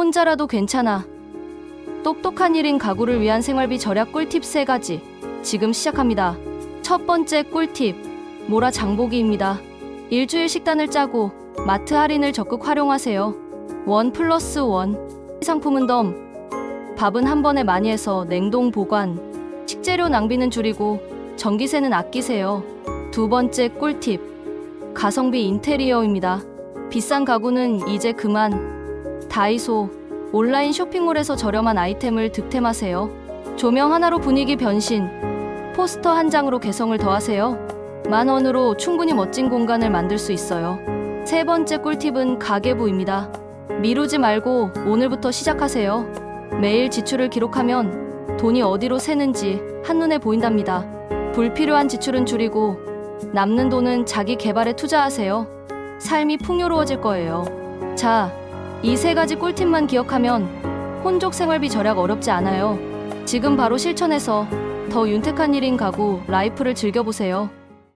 혼자라도 괜찮아. 똑똑한 1인 가구를 위한 생활비 절약 꿀팁 3가지. 지금 시작합니다. 첫 번째 꿀팁. 모라 장보기입니다. 일주일 식단을 짜고 마트 할인을 적극 활용하세요. 원 플러스 원. 상품은 덤. 밥은 한 번에 많이 해서 냉동 보관. 식재료 낭비는 줄이고 전기세는 아끼세요. 두 번째 꿀팁. 가성비 인테리어입니다. 비싼 가구는 이제 그만. 다이소, 온라인 쇼핑몰에서 저렴한 아이템을 득템하세요. 조명 하나로 분위기 변신. 포스터 한 장으로 개성을 더하세요. 만 원으로 충분히 멋진 공간을 만들 수 있어요. 세 번째 꿀팁은 가계부입니다. 미루지 말고 오늘부터 시작하세요. 매일 지출을 기록하면 돈이 어디로 새는지 한눈에 보인답니다. 불필요한 지출은 줄이고 남는 돈은 자기 개발에 투자하세요. 삶이 풍요로워질 거예요. 자, 이 세 가지 꿀팁만 기억하면 혼족 생활비 절약 어렵지 않아요. 지금 바로 실천해서 더 윤택한 일인 가구 라이프를 즐겨보세요.